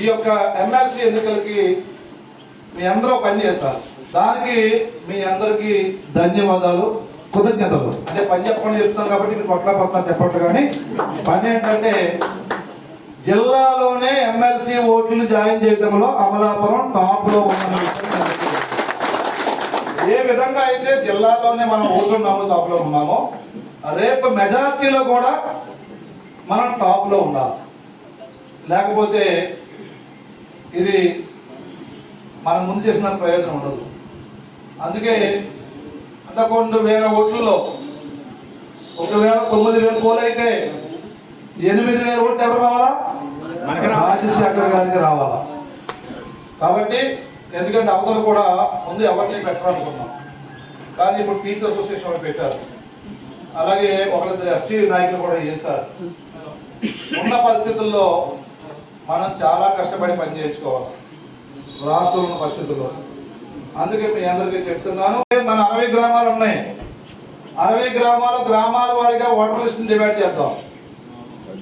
ఈ యొక్క ఎమ్మెల్సీ ఎన్నికలకి మీ అందరూ పనిచేస్తారు దానికి మీ అందరికీ ధన్యవాదాలు కృతజ్ఞతలు. అంటే పని చెప్పండి చెప్తాను కాబట్టి మీరు పట్ల పట్ల చెప్పట్లు కానీ పని ఏంటంటే జిల్లాలోనే ఎమ్మెల్సీ ఓట్లు జాయిన్ చేయడంలో అమలాపురం టాప్లో ఉన్న ఏ విధంగా అయితే జిల్లాలోనే మనం ఓట్లు నమోదు టాప్లో ఉన్నామో రేపు మెజార్టీలో కూడా మనం టాప్లో ఉండాలి. లేకపోతే ఇది మనం ముందు చేసిన ప్రయోజనం ఉండదు. అందుకే పదకొండు వేల ఓట్లలో ఒకవేళ తొమ్మిది వేల పోలైతే ఎనిమిది వేల ఓట్లు ఎవరు రావాలా? రాజశేఖర్ గారికి రావాలా? కాబట్టి ఎందుకంటే అవతలు కూడా ముందు ఎవరిని పెట్టాలనుకున్నాం. కానీ ఇప్పుడు టీచర్ అసోసియేషన్ వాళ్ళు పెట్టారు. అలాగే ఒకరిద్దరు ఎస్సీ నాయకులు కూడా చేశారు ఉన్న పరిస్థితుల్లో మనం చాలా కష్టపడి పని చేయించుకోవాలి. రాష్ట్రంలో పరిస్థితుల్లో. అందుకే మీ అందరికీ చెప్తున్నాను. మన అరవై గ్రామాలు ఉన్నాయి. అరవై గ్రామాలు గ్రామాల వారిగా ఓటర్ లిస్ట్ డివైడ్ చేద్దాం.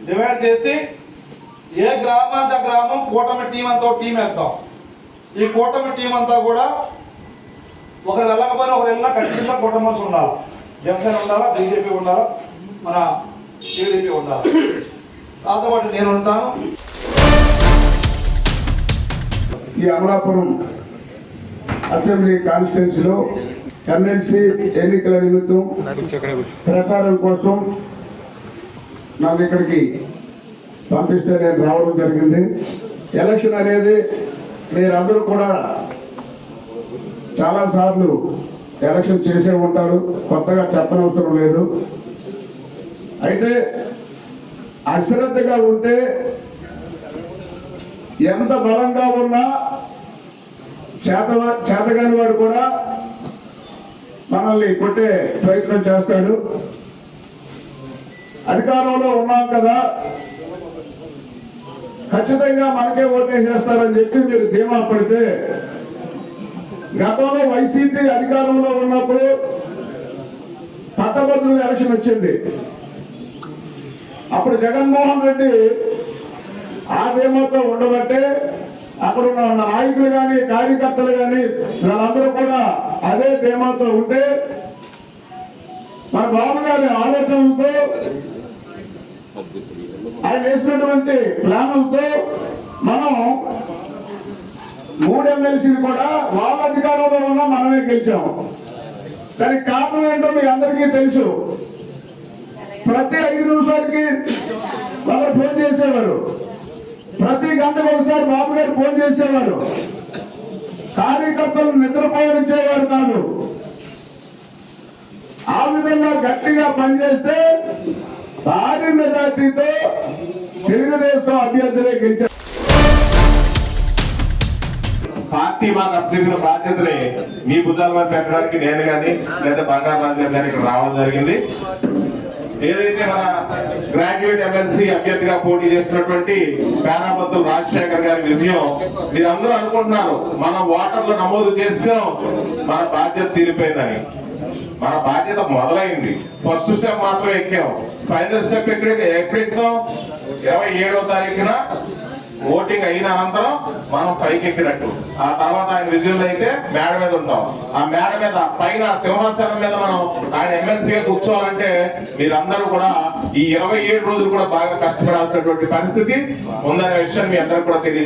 డివైడ్ చేసి ఏ గ్రామాంత గ్రామం కూటమి టీం అంతా టీం వేద్దాం. ఈ కూటమి టీం అంతా కూడా ఒకరు వెళ్ళకపోయినా ఒకరు వెళ్ళినా ఖచ్చితంగా కూటమి ఉండాలి. జనసేన ఉండాలా? బీజేపీ ఉండాలా? మన టీడీపీ ఉండాలి? దాంతో పాటు నేను ఉంటాను. ఈ అమలాపురం అసెంబ్లీ కాన్స్టిట్యున్సీలో ఎమ్మెల్సీ ఎన్నికల నిమిత్తం ప్రచారం కోసం నాకు ఇక్కడికి పంపిస్తే నేను రావడం జరిగింది. ఎలక్షన్ అనేది మీరందరూ కూడా చాలా సార్లు ఎలక్షన్ చేసే ఉంటారు. కొత్తగా చెప్పనవసరం లేదు. అయితే అశ్రద్ధగా ఉంటే ఎంత బలంగా ఉన్నా చేత చేతగాని వాడు కూడా మనల్ని కొట్టే ప్రయత్నం చేస్తాడు. అధికారంలో ఉన్నాం కదా. ఖచ్చితంగా మనకే ఓటేసేస్తారని చెప్పి మీరు ధీమా పడితే గతంలో వైసీపీ అధికారంలో ఉన్నప్పుడు పట్టభద్రుల ఎలక్షన్ వచ్చింది. అప్పుడు జగన్మోహన్ రెడ్డి ఆ ధీమాతో ఉండబట్టే అక్కడ ఉన్న నాయకులు కానీ కార్యకర్తలు కానీ వీళ్ళందరూ కూడా అదే ధీమాతో ఉంటే మన బాబు గారి ఆలోచనలతో ఆయన వేసినటువంటి ప్లానులతో మనం మూడు ఎమ్మెల్సీలు కూడా వాళ్ళ అధికారంలో ఉన్న మనమే గెలిచాం. దానికి కారణం ఏంటో మీ అందరికీ తెలుసు. ప్రతి ఐదు నిమిషాలకి వాళ్ళు ఫోన్ చేసేవారు. ప్రతి గంటకు ఒకసారి బాబు గారు ఫోన్ చేసేవారు. కార్యకర్తలు నిద్రపోనిచ్చేవారు కాదు. ఆ విధంగా గట్టిగా పనిచేస్తే భారీ మెజార్టీతో తెలుగుదేశం అభ్యర్థులే గెలిచారు. పార్టీ మాకు అప్పచెప్పిన బాధ్యతని మీ భుజాల మీద పెట్టడానికి నేను కానీ లేదా బంగారు రాజు గారు ఇక్కడ రావడం జరిగింది. ఏదైతే మన గ్రాడ్యుయేట్ ఎమ్మెల్సీ అభ్యర్థిగా పోటీ చేస్తున్నటువంటి పేరాబత్తుల రాజశేఖర్ గారి విజయం మీరందరూ అనుకుంటున్నారు మనం ఓటర్లు నమోదు చేసాం మన బాధ్యత తీరిపోయిందని. మన బాధ్యత మొదలైంది. ఫస్ట్ స్టెప్ మాత్రం ఎక్కాం. ఫైనల్ స్టెప్ ఎక్కడ ఎక్కడెక్కాం? ఇరవై ఏడవ తారీఖున ఓటింగ్ అయిన అనంతరం మనం పైకి ఎక్కినట్టు ఆ తర్వాత ఆయన విజయం అయితే మేడ మీద ఉంటాం. ఆ మేడ మీద పైన సింహాసనం మీద మనం ఆయన ఎమ్మెల్సీగా కూర్చోవాలంటే మీరందరూ కూడా ఈ ఇరవై ఏడు రోజులు కూడా బాగా కష్టపడాల్సినటువంటి పరిస్థితి ఉందనే విషయం మీ అందరూ కూడా తెలియజేస్తారు